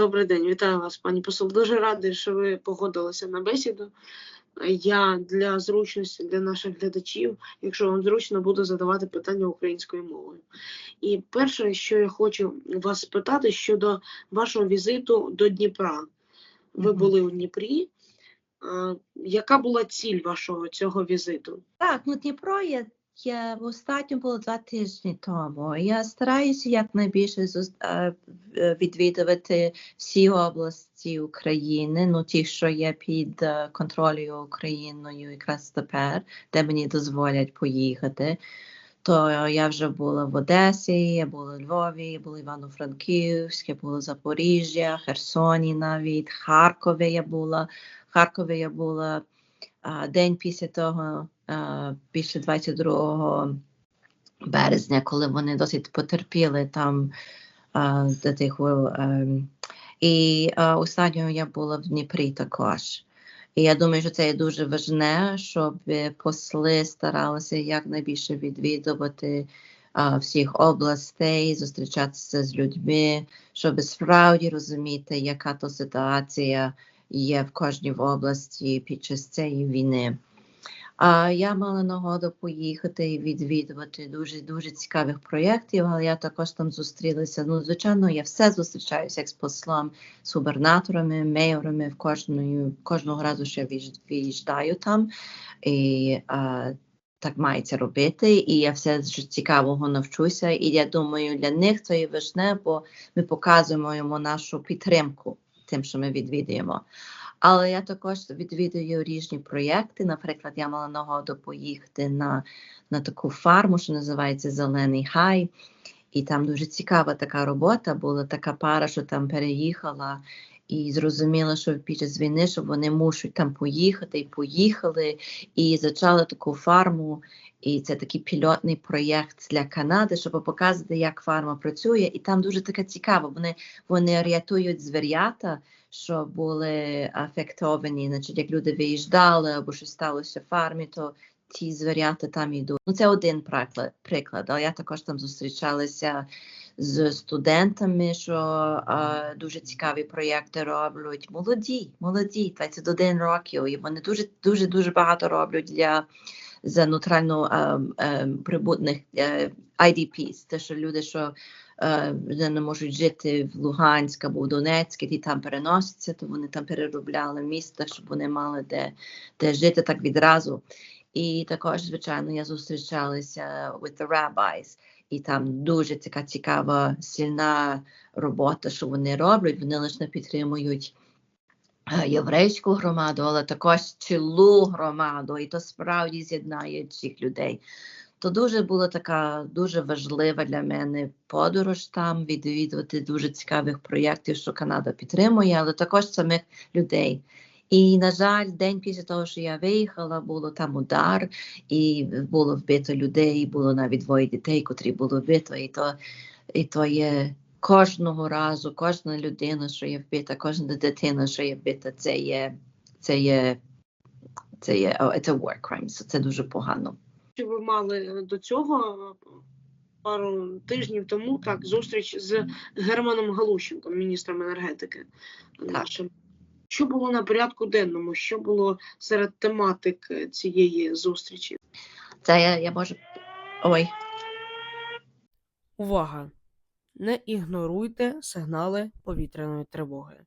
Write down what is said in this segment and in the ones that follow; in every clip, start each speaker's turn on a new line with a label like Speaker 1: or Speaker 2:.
Speaker 1: Добрий день, вітаю вас, пані посол. Дуже радий, що ви погодилися на бесіду. Я для зручності для наших глядачів, якщо вам зручно, буду задавати питання українською мовою. І перше, що я хочу вас спитати щодо вашого візиту до Дніпра. Ви були у Дніпрі. Яка була ціль вашого цього візиту?
Speaker 2: Так, ну Дніпро є, є в останньому було два тижні тому. Я стараюся якнайбільше е, е, відвідувати всі області України, ну ті, що є під е, контролем Україною якраз тепер, де мені дозволять поїхати. То я вже була в Одесі, я була в Львові, я була в Івано-Франківськ, я була в Запоріжжя, Херсоні навіть, Харкові я була. Харкові я була а, день після того, після 22 березня, коли вони досить потерпіли там до тих. ем, і а, останньою я була в Дніпрі також. І я думаю, що це є дуже важне, щоб е, посли старалися якнайбільше відвідувати а, всіх областей, зустрічатися з людьми, щоб справді розуміти, яка то ситуація є в кожній області під час цієї війни. А я мала нагоду поїхати і відвідувати дуже дуже цікавих проєктів, але я також там зустрілася. Ну, звичайно, я все зустрічаюся як з послом, з губернаторами, мейорами в кожної, кожного разу, що я виїжджаю там. І а, так мається робити. І я все ж цікавого навчуся. І я думаю, для них це є важне, бо ми показуємо йому нашу підтримку тим, що ми відвідуємо. Але я також відвідую різні проєкти. Наприклад, я мала нагоду поїхати на, на таку фарму, що називається Зелений Гай. І там дуже цікава така робота була, така пара, що там переїхала і зрозуміла, що під час війни, що вони мусять там поїхати, і поїхали, і почали таку фарму. І це такий пілотний проєкт для Канади, щоб показати, як фарма працює. І там дуже таке цікаво. Вони, вони рятують звірята, що були афектовані, значить, як люди виїжджали або щось сталося в фармі, то ті звірята там йдуть. Ну, це один приклад, приклад. Але я також там зустрічалася з студентами, що а, дуже цікаві проєкти роблять. Молоді, молоді, 21 років, і вони дуже дуже дуже багато роблять для за нейтрально ем, ем, прибутних е, IDPs, те, що люди, що е, не можуть жити в Луганськ або в Донецьк, і там переносяться, то вони там переробляли міста, щоб вони мали де, де жити так відразу. І також, звичайно, я зустрічалася with the rabbis, і там дуже така цікава, сильна робота, що вони роблять. Вони лише підтримують е, єврейську громаду, але також цілу громаду, і то справді з'єднає всіх людей. То дуже була така дуже важлива для мене подорож там, відвідувати дуже цікавих проєктів, що Канада підтримує, але також самих людей. І, на жаль, день після того, що я виїхала, було там удар, і було вбито людей, було навіть двоє дітей, котрі було вбито. І то, і то є кожного разу, кожна людина, що є вбита, кожна дитина, що є вбита, це є, це є, це є, a war crime, so це дуже погано.
Speaker 1: Чи ви мали до цього пару тижнів тому так зустріч з Германом Галущенком, міністром енергетики нашим? Що було на порядку денному? Що було серед тематик е, цієї зустрічі?
Speaker 2: Це я, я можу. Ой,
Speaker 3: Увага! Не ігноруйте сигнали повітряної тривоги.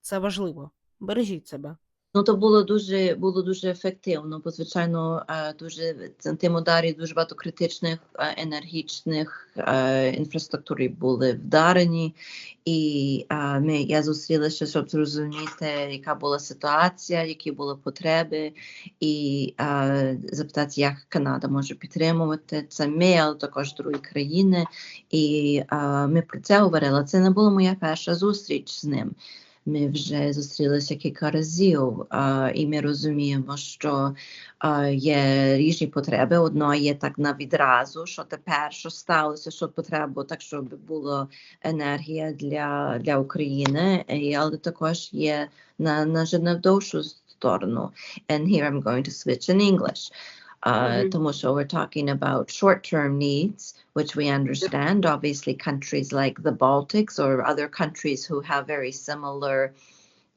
Speaker 3: Це важливо. Бережіть себе.
Speaker 2: Ну, то було дуже було дуже ефективно, бо звичайно е, дуже тим ударі дуже багато критичних е, енергічних е, інфраструктури були вдарені, і ми я зустрілася, щоб зрозуміти, яка була ситуація, які були потреби, і запитати, як Канада може підтримувати це. Ми, але також другі країни. І ми про це говорили. Це не була моя перша зустріч з ним. Ми вже зустрілися кілька разів, а, і ми розуміємо, що а, є різні потреби. Одно є так на відразу, що тепер що сталося, що потреба, так щоб була енергія для, для України, і, але також є на, на, на довшу сторону. And here I'm going to switch in English. mm-hmm. Uh, we're talking about short term needs, which we understand. Obviously, countries like the Baltics or other countries who have very similar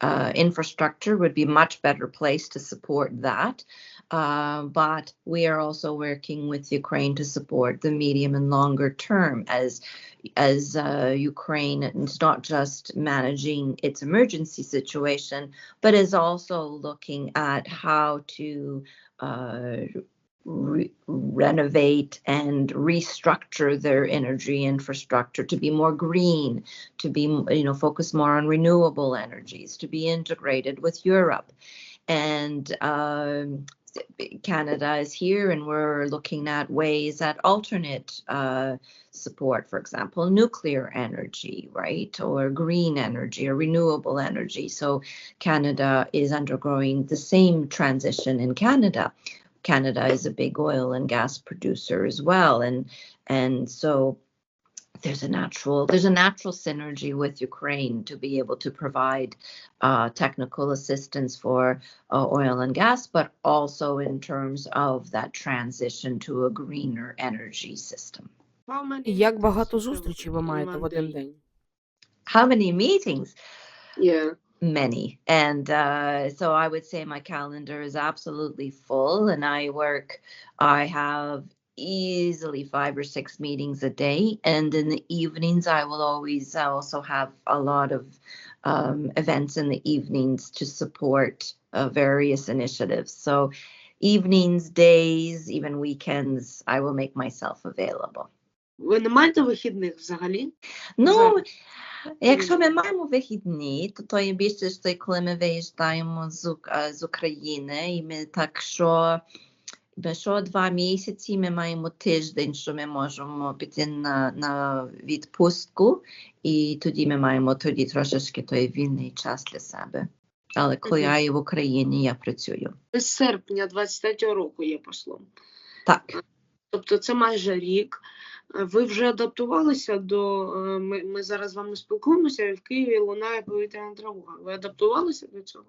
Speaker 2: uh, infrastructure would be much better placed to support that. Uh, but we are also working with Ukraine to support the medium and longer term as as uh, Ukraine is not just managing its emergency situation, but is also looking at how to uh, re- renovate and restructure their energy infrastructure to be more green, to be you know focus more on renewable energies, to be integrated with Europe, and um, Canada is here, and we're looking at ways at alternate uh, support, for example, nuclear energy, right, or green energy or renewable energy. So Canada is undergoing the same transition in Canada. Canada is a big oil and gas producer as well, and and so there's a natural there's a natural synergy with Ukraine to be able to provide uh, technical assistance for uh, oil and gas, but also in terms of that transition to a greener energy system.
Speaker 1: How many
Speaker 3: Як
Speaker 1: meetings
Speaker 3: багато
Speaker 1: you have
Speaker 3: зустрічей ви
Speaker 1: in
Speaker 3: маєте
Speaker 1: one
Speaker 3: в один
Speaker 1: day?
Speaker 3: день?
Speaker 2: How many meetings?
Speaker 1: Yeah.
Speaker 2: many and uh, so i would say my calendar is absolutely full and i work i have easily five or six meetings a day and in the evenings i will always also have a lot of um, events in the evenings to support uh, various initiatives so evenings days even weekends i will make myself available
Speaker 1: Ви не маєте вихідних взагалі?
Speaker 2: Ну,
Speaker 1: Зараз.
Speaker 2: якщо ми маємо вихідні, то то є більше коли ми виїжджаємо з, з України, і ми так що, що два місяці ми маємо тиждень, що ми можемо піти на, на відпустку, і тоді ми маємо тоді трошечки той вільний час для себе. Але коли я є в Україні, я працюю.
Speaker 1: З серпня 23-го року є послом.
Speaker 2: Так.
Speaker 1: Тобто це майже рік. Ви вже адаптувалися до. е, Ми, ми зараз з вами спілкуємося, і в Києві лунає повітряна тривога. Ви адаптувалися до цього?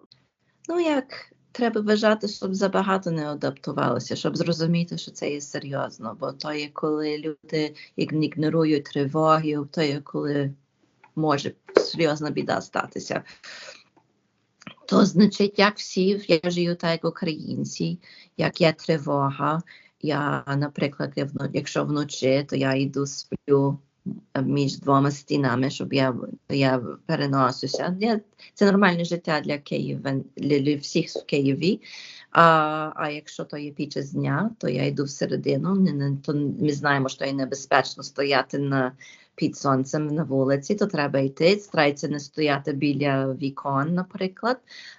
Speaker 2: Ну, як треба вважати, щоб забагато не адаптувалося, щоб зрозуміти, що це є серйозно. Бо то є коли люди ігн- ігнорують тривоги, то є коли може серйозна біда статися. То значить, як всі, я живу так, як українці, як є тривога. Я, наприклад, якщо вночі, то я йду сплю між двома стінами, щоб я, я переносуся. Це нормальне життя для Києва, для, всіх в Києві. А, а якщо то є під час дня, то я йду всередину. То ми знаємо, що є небезпечно стояти на під сонцем на вулиці, то треба йти. Старається не стояти біля вікон, наприклад.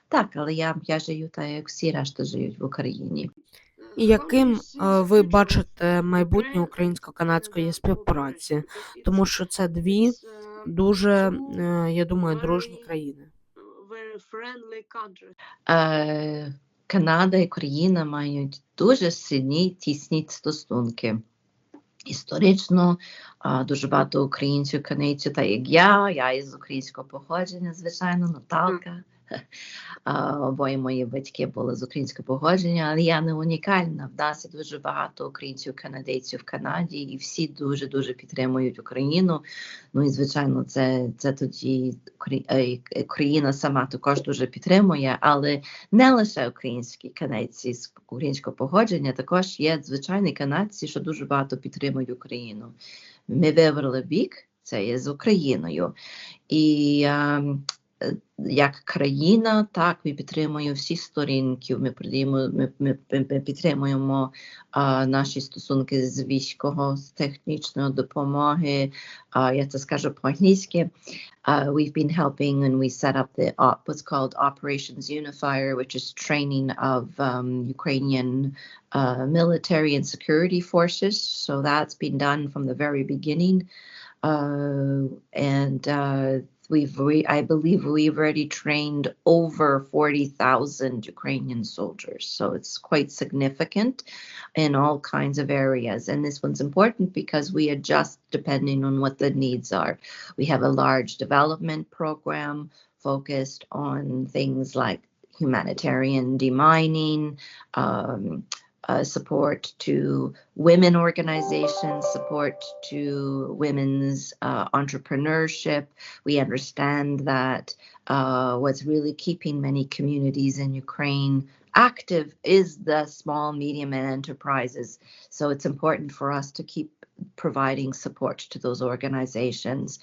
Speaker 2: Так, але я, я живу так, як всі решта живуть в Україні.
Speaker 3: Яким е, ви бачите майбутнє українсько-канадської співпраці? Тому що це дві дуже, е, я думаю, дружні країни.
Speaker 2: Е, Канада і Україна мають дуже сильні тісні стосунки. Історично дуже багато українців, канадців, так як я, я із українського походження, звичайно, Наталка. Обоє мої батьки були з українського походження, але я не унікальна. В нас є дуже багато українців, канадійців в Канаді, і всі дуже дуже підтримують Україну. Ну і звичайно, це, це тоді е, Україна сама також дуже підтримує, але не лише українські канадці з українського походження, також є звичайні канадці, що дуже багато підтримують Україну. Ми вибрали бік, це є з Україною. І ем, як країна, так ми підтримуємо всі сторінки. Ми придаємо, ми, ми, ми підтримуємо а, наші стосунки з військового, з технічної допомоги. А, я це скажу по-англійськи. Uh, we've been helping and we set up the op, what's called Operations Unifier, which is training of um, Ukrainian uh, military and security forces. So that's been done from the very beginning. Uh, and uh, we've, I believe we've already trained over 40,000 Ukrainian soldiers. So it's quite significant in all kinds of areas. And this one's important because we adjust depending on what the needs are. We have a large development program focused on things like humanitarian demining, um, uh, support to women organizations, support to women's uh, entrepreneurship. We understand that uh, what's really keeping many communities in Ukraine active is the small, medium, and enterprises. So it's important for us to keep providing support to those organizations.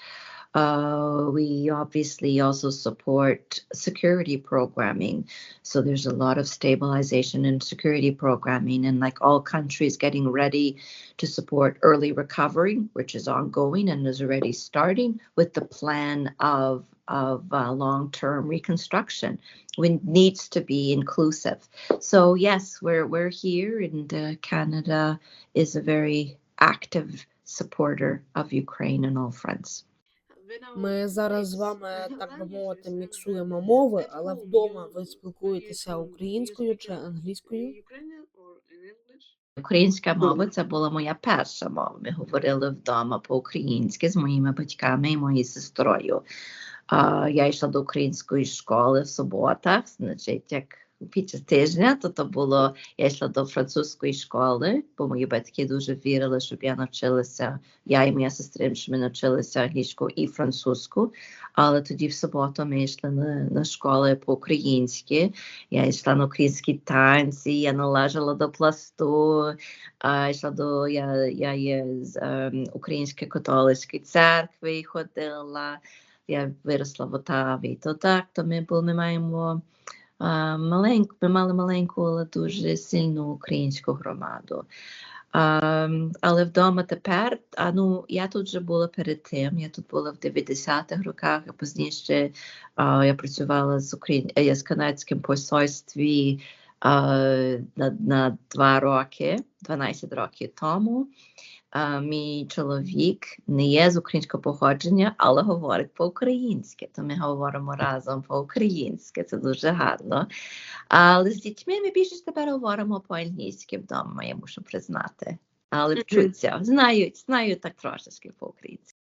Speaker 2: Uh, we obviously also support security programming. So there's a lot of stabilization and security programming, and like all countries, getting ready to support early recovery, which is ongoing and is already starting with the plan of of uh, long-term reconstruction when needs to be inclusive. So yes, we're we're here, and uh, Canada is a very active supporter of Ukraine on all fronts.
Speaker 3: Ми зараз з вами, так би мовити, міксуємо мови, але вдома ви спілкуєтеся українською чи англійською?
Speaker 2: Українська мова це була моя перша мова. Ми говорили вдома по-українськи з моїми батьками і моєю сестрою. Я йшла до української школи в суботах, значить, як під час тижня, то то було, я йшла до французької школи, бо мої батьки дуже вірили, щоб я навчилася, я і моя сестра, щоб ми навчилися англійську і французьку. Але тоді в суботу ми йшли на, на школи по-українськи. Я йшла на українські танці, я належала до пласту, а, йшла до я, я є з ем, Української католицької церкви і ходила. Я виросла в Отаві. То так, то ми були, ми маємо а, маленьку, ми мали маленьку, але дуже сильну українську громаду. А, але вдома тепер, а ну я тут вже була перед тим. Я тут була в 90-х роках, а пізніше а, я працювала з Україн... я з канадським посольстві а, на, на два роки, 12 років тому. А, мій чоловік не є з українського походження, але говорить по-українськи. То ми говоримо разом по-українськи, це дуже гарно. Але з дітьми ми більше тепер говоримо по-англійськи вдома, я мушу признати. Але вчуться, знають, знають так трошечки по-українськи.